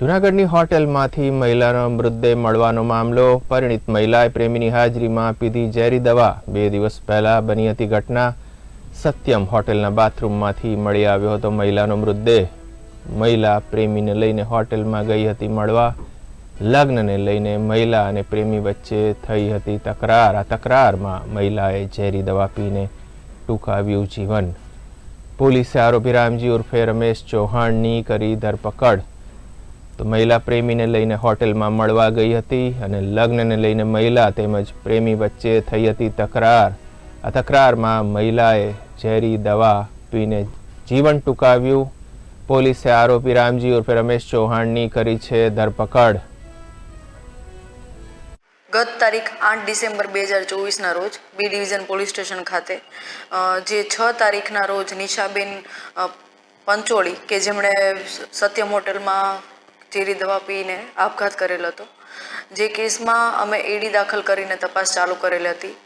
જૂનાગઢની હોટેલમાંથી મહિલાનો મૃતદેહ મળવાનો મામલો. પરિણીત મહિલાએ પ્રેમીની હાજરીમાં પીધી ઝેરી દવા. બે દિવસ પહેલા બની હતી ઘટના. સત્યમ હોટેલના બાથરૂમમાંથી મળી આવ્યો હતો મહિલાનો મૃતદેહ. મહિલા પ્રેમીને લઈને હોટેલમાં ગઈ હતી મળવા. લગ્નને લઈને મહિલા અને પ્રેમી વચ્ચે થઈ હતી તકરાર. આ તકરારમાં મહિલાએ ઝેરી દવા પીને ટૂંકાવ્યું જીવન. પોલીસે આરોપી રામજી ઉર્ફે રમેશ ચૌહાણની કરી ધરપકડ. તો મહિલા પ્રેમીને લઈને હોટેલમાં મળવા ગઈ હતી અને લગ્નને લઈને મહિલા તેમજ પ્રેમી વચ્ચે થઈ હતી તકરાર. આ તકરારમાં મહિલાએ ઝેરી દવા પીને જીવન ટૂંકાવ્યું. પોલીસે આરોપી રામજી ઉર્ફે રમેશ ચૌહાણની કરી છે ધરપકડ. ગત તારીખ આઠ ડિસેમ્બર બે હજાર ચોવીસના રોજ બી ડિવિઝન પોલીસ સ્ટેશન ખાતે જે છ તારીખના રોજ નિશાબેન પંચોળી કે જેમણે સત્યમ હોટલમાં ઝેરી દવા પીને આપઘાત કરેલો હતો. જે કેસમાં અમે એડી દાખલ કરીને તપાસ ચાલુ કરેલી હતી.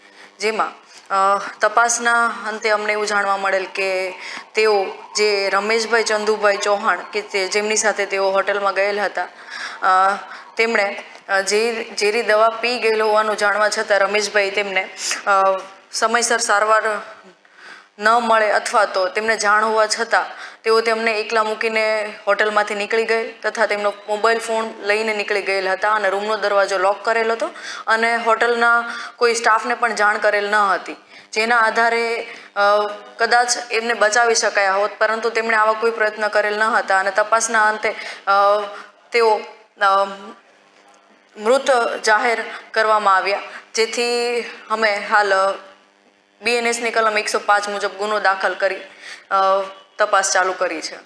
જેમાં તપાસના અંતે અમને એવું જાણવા મળેલ કે તેઓ જે રમેશભાઈ ચંદુભાઈ ચૌહાણ કે તે જેમની સાથે તેઓ હોટલમાં ગયેલા હતા તેમણે જે ઝેર દવા પી ગયેલો હોવાનું જાણવા છતાં રમેશભાઈ તેમને સમયસર સારવાર ન મળે અથવા તો તેમને જાણ હોવા છતાં તેઓ તેમને એકલા મૂકીને હોટલમાંથી નીકળી ગયેલ તથા તેમનો મોબાઈલ ફોન લઈને નીકળી ગયેલ હતા અને રૂમનો દરવાજો લોક કરેલો હતો અને હોટલના કોઈ સ્ટાફને પણ જાણ કરેલ ન હતી. જેના આધારે કદાચ એમને બચાવી શકાયા હોત, પરંતુ તેમણે આવા કોઈ પ્રયત્ન કરેલ ન હતા અને તપાસના અંતે તેઓ મૃત જાહેર કરવામાં આવ્યા. જેથી અમે હાલ બીએનએસની કલમ એકસો પાંચ મુજબ ગુનો દાખલ કરી તપાસ ચાલુ કરી છે.